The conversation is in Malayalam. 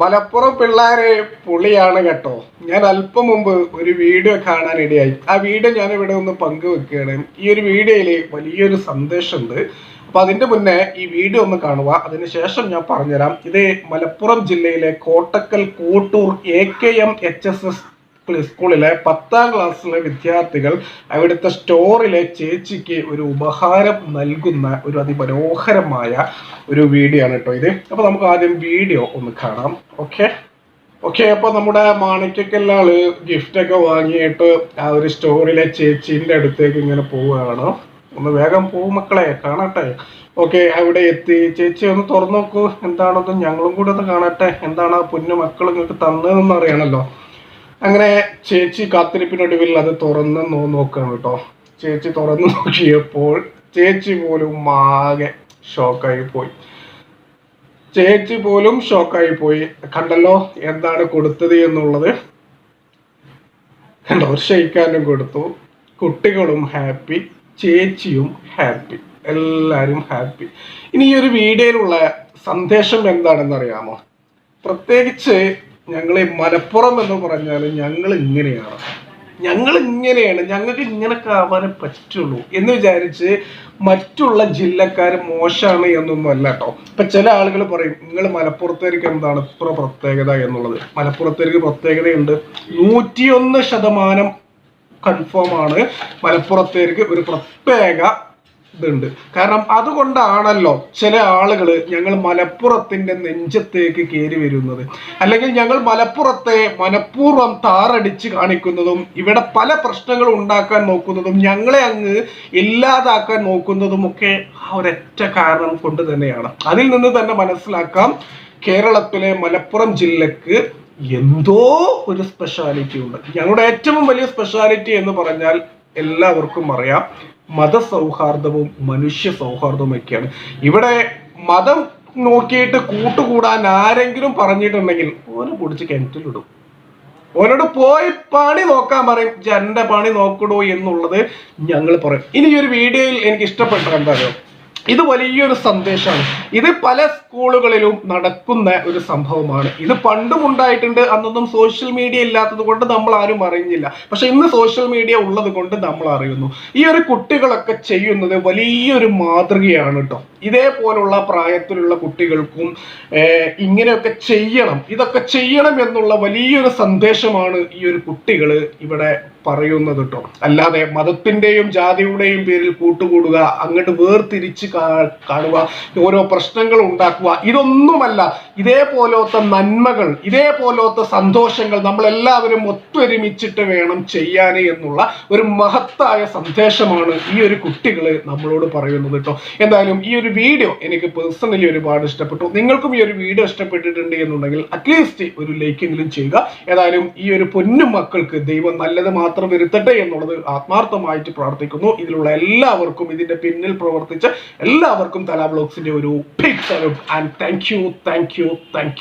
മലപ്പുറം പിള്ളേരെ പുളിയാണ് കേട്ടോ. ഞാൻ അല്പം മുമ്പ് ഒരു വീഡിയോ കാണാനിടയായി ആ വീഡിയോ ഞാൻ ഇവിടെ ഒന്ന് പങ്കുവെക്കുകയാണ്. ഈ ഒരു വീഡിയോയിൽ വലിയൊരു സന്ദേശമുണ്ട്. അപ്പൊ അതിന്റെ മുന്നേ ഈ വീഡിയോ ഒന്ന് കാണുക. അതിനുശേഷം ഞാൻ പറഞ്ഞുതരാം. ഇത് മലപ്പുറം ജില്ലയിലെ Kottakkal Kottoor A K M H S S സ്കൂളിലെ പത്താം ക്ലാസ്സിലെ വിദ്യാർത്ഥികൾ അവിടുത്തെ സ്റ്റോറിലെ ചേച്ചിക്ക് ഒരു ഉപഹാരം നൽകുന്ന ഒരു അതിമനോഹരമായ ഒരു വീഡിയോ ആണ് കേട്ടോ ഇത്. അപ്പൊ നമുക്ക് ആദ്യം വീഡിയോ ഒന്ന് കാണാം. ഓക്കെ ഓക്കെ അപ്പൊ നമ്മുടെ മാണിക്കല്ലാൾ ഗിഫ്റ്റ് ഒക്കെ വാങ്ങിയിട്ട് ആ ഒരു സ്റ്റോറിലെ ചേച്ചിന്റെ അടുത്തേക്ക് ഇങ്ങനെ പോവുകയാണ്. ഒന്ന് വേഗം പോവും മക്കളെ കാണട്ടെ. ഓക്കെ അവിടെ എത്തി. ചേച്ചി ഒന്ന് തുറന്നു നോക്കൂ എന്താണെന്ന് ഞങ്ങളും കൂടെ ഒന്ന് കാണട്ടെ. എന്താണ് ആ പൊന്നു മക്കൾ നിങ്ങൾക്ക് തന്നതെന്ന് അറിയണല്ലോ. അങ്ങനെ ചേച്ചി കാത്തിരിപ്പിനൊടുവിൽ അത് തുറന്ന് നോ നോക്കുകയാണ് കേട്ടോ. ചേച്ചി തുറന്നു നോക്കിയപ്പോൾ ചേച്ചി പോലും ആകെ ഷോക്കായി പോയി. ചേച്ചി പോലും ഷോക്കായി പോയി. കണ്ടല്ലോ എന്താണ് കൊടുത്തത് എന്നുള്ളത്. കണ്ടോ ഒരു കൊടുത്തു. കുട്ടികളും ഹാപ്പി ചേച്ചിയും ഹാപ്പി എല്ലാവരും ഹാപ്പി. ഇനി ഈ ഒരു വീഡിയോയിലുള്ള സന്ദേശം എന്താണെന്ന് അറിയാമോ പ്രത്യേകിച്ച് ഞങ്ങൾ ഈ മലപ്പുറം എന്ന് പറഞ്ഞാൽ ഞങ്ങൾ ഇങ്ങനെയാണ് ഞങ്ങൾ ഇങ്ങനെയാണ് ഞങ്ങൾക്ക് ഇങ്ങനൊക്കെ ആവാനേ പറ്റുള്ളൂ എന്ന് വിചാരിച്ച് മറ്റുള്ള ജില്ലക്കാർ മോശമാണ് എന്നൊന്നും അല്ല കേട്ടോ. ഇപ്പൊ ചില ആളുകൾ പറയും നിങ്ങൾ മലപ്പുറത്തേക്ക് എന്താണ് ഇത്ര പ്രത്യേകത എന്നുള്ളത്? മലപ്പുറത്തേക്ക് പ്രത്യേകതയുണ്ട്. നൂറ്റിയൊന്ന് ശതമാനം കൺഫേം ആണ് മലപ്പുറത്തേക്ക് ഒരു പ്രത്യേക ഇതുണ്ട്. കാരണം അതുകൊണ്ടാണല്ലോ ചില ആളുകൾ ഞങ്ങൾ മലപ്പുറത്തിന്റെ നെഞ്ചത്തേക്ക് കയറി വരുന്നത്. അല്ലെങ്കിൽ ഞങ്ങൾ മലപ്പുറത്തെ മനഃപൂർവം താറടിച്ച് കാണിക്കുന്നതും ഇവിടെ പല പ്രശ്നങ്ങൾ ഉണ്ടാക്കാൻ നോക്കുന്നതും ഞങ്ങളെ അങ്ങ് ഇല്ലാതാക്കാൻ നോക്കുന്നതും ഒക്കെ ആ ഒരൊറ്റ കാരണം കൊണ്ട് തന്നെയാണ്. അതിൽ നിന്ന് തന്നെ മനസ്സിലാക്കാം കേരളത്തിലെ മലപ്പുറം ജില്ലക്ക് എന്തോ ഒരു സ്പെഷ്യാലിറ്റി ഉണ്ട്. ഞങ്ങളുടെ ഏറ്റവും വലിയ സ്പെഷ്യാലിറ്റി എന്ന് പറഞ്ഞാൽ എല്ലാവർക്കും അറിയാം മതസൗഹാർദ്ദവും മനുഷ്യ സൗഹാർദ്ദവും ഒക്കെയാണ് ഇവിടെ മതം നോക്കിയിട്ട് കൂട്ടുകൂടാൻ ആരെങ്കിലും പറഞ്ഞിട്ടുണ്ടെങ്കിൽ ഓനെ പൊടിച്ച് കിണറ്റിലിടും. ഓനോട് പോയി പണി നോക്കാൻ പറയും. ജന്റെ പണി നോക്കണോ എന്നുള്ളത് ഞങ്ങൾ പറയും. ഇനി ഈ ഒരു വീഡിയോയിൽ എനിക്ക് ഇഷ്ടപ്പെട്ട എന്താണോ ഇത് വലിയൊരു സന്ദേശമാണ്. ഇത് പല സ്കൂളുകളിലും നടക്കുന്ന ഒരു സംഭവമാണ്. ഇത് പണ്ടും ഉണ്ടായിട്ടുണ്ട് അന്നൊന്നും സോഷ്യൽ മീഡിയ ഇല്ലാത്തത് കൊണ്ട് നമ്മൾ ആരും അറിഞ്ഞില്ല പക്ഷെ ഇന്ന് സോഷ്യൽ മീഡിയ ഉള്ളത് കൊണ്ട് നമ്മൾ അറിയുന്നു. ഈ ഒരു കുട്ടികളൊക്കെ ചെയ്യുന്നത് വലിയൊരു മാതൃകയാണ് കേട്ടോ ഇതേപോലുള്ള പ്രായത്തിലുള്ള കുട്ടികൾക്കും ഇങ്ങനെയൊക്കെ ചെയ്യണം ഇതൊക്കെ ചെയ്യണം എന്നുള്ള വലിയൊരു സന്ദേശമാണ് ഈ ഒരു കുട്ടികൾ ഇവിടെ പറയുന്നത് കേട്ടോ അല്ലാതെ മതത്തിന്റെയും ജാതിയുടെയും പേരിൽ കൂട്ടുകൂടുക അങ്ങോട്ട് വേർതിരിച്ച് കാണുക ഓരോ പ്രശ്നങ്ങൾ ഉണ്ടാക്കുക ഇതൊന്നുമല്ല. ഇതേപോലത്തെ നന്മകൾ ഇതേപോലത്തെ സന്തോഷങ്ങൾ നമ്മളെല്ലാവരും ഒത്തൊരുമിച്ചിട്ട് വേണം ചെയ്യാൻ എന്നുള്ള ഒരു മഹത്തായ സന്ദേശമാണ് ഈ ഒരു കുട്ടികൾ നമ്മളോട് പറയുന്നത് കേട്ടോ. എന്തായാലും ഈ ഒരു വീഡിയോ എനിക്ക് പേഴ്സണലി ഒരുപാട് ഇഷ്ടപ്പെട്ടു. നിങ്ങൾക്കും ഈ ഒരു വീഡിയോ ഇഷ്ടപ്പെട്ടിട്ടുണ്ട് എന്നുണ്ടെങ്കിൽ അറ്റ്ലീസ്റ്റ് ഒരു ലൈക്കെങ്കിലും ചെയ്യുക. ഏതായാലും ഈ ഒരു പൊന്നു മക്കൾക്ക് ദൈവം നല്ലത് മാത്രം വരുത്തട്ടെ എന്നുള്ളത് ആത്മാർത്ഥമായിട്ട് പ്രാർത്ഥിക്കുന്നു. ഇതിലുള്ള എല്ലാവർക്കും ഇതിന്റെ പിന്നിൽ പ്രവർത്തിച്ച എല്ലാവർക്കും തല ബ്ലോഗ്സിന്റെ ഒരു big salute and thank you thank you thank you